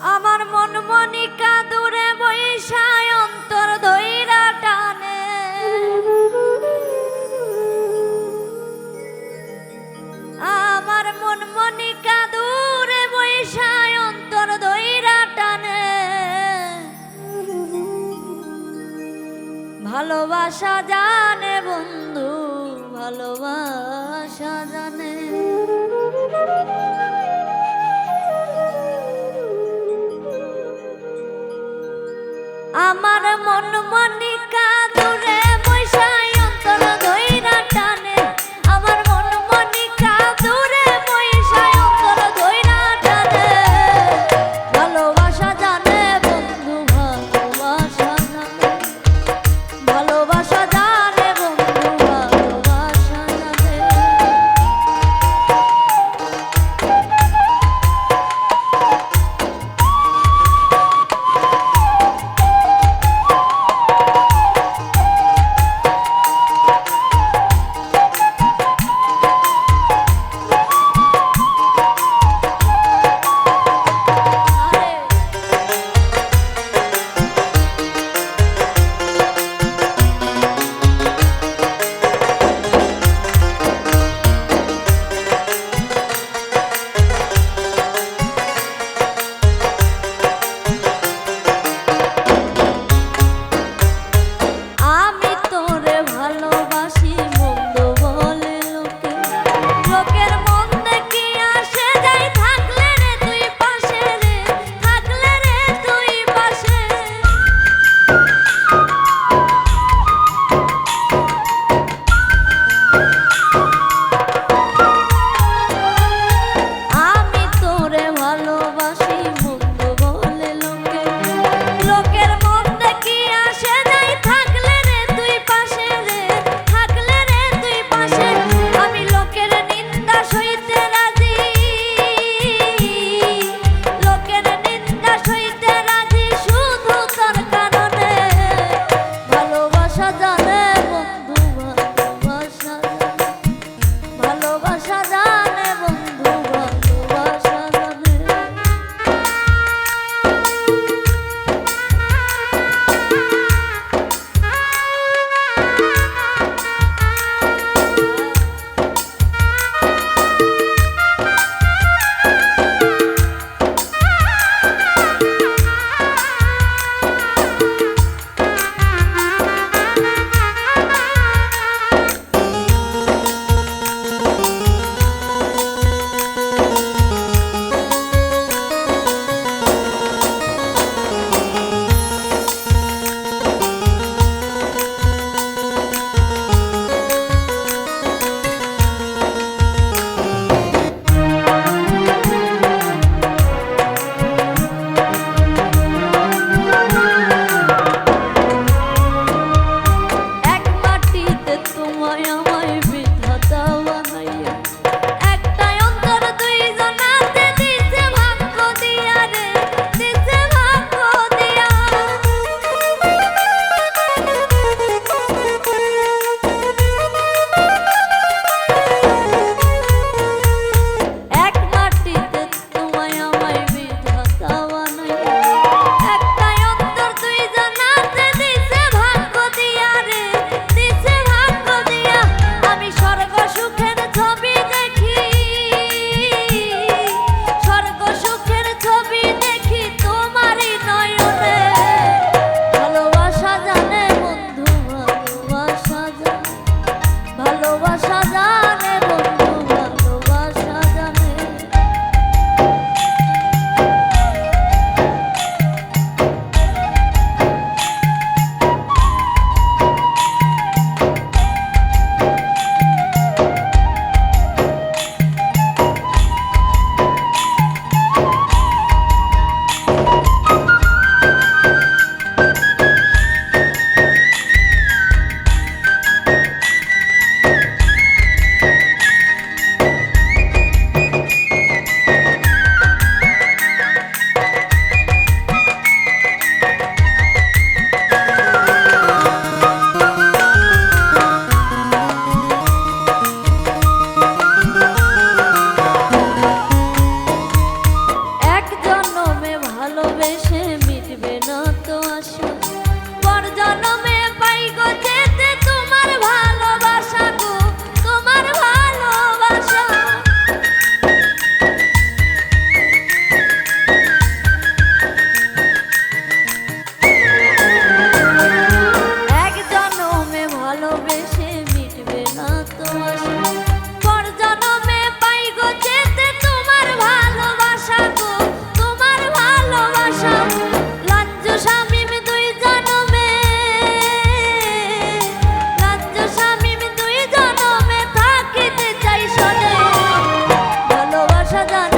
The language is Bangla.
আমার মন মনিকা দূরে বৈশায় অন্তর ধৈরা টানে। আমার মন মনিকা দূরে বৈশায় অন্তর টানে। ভালোবাসা জানে বন্ধু, ভালোবাসা জানে। আমার মন মনিকা 肖战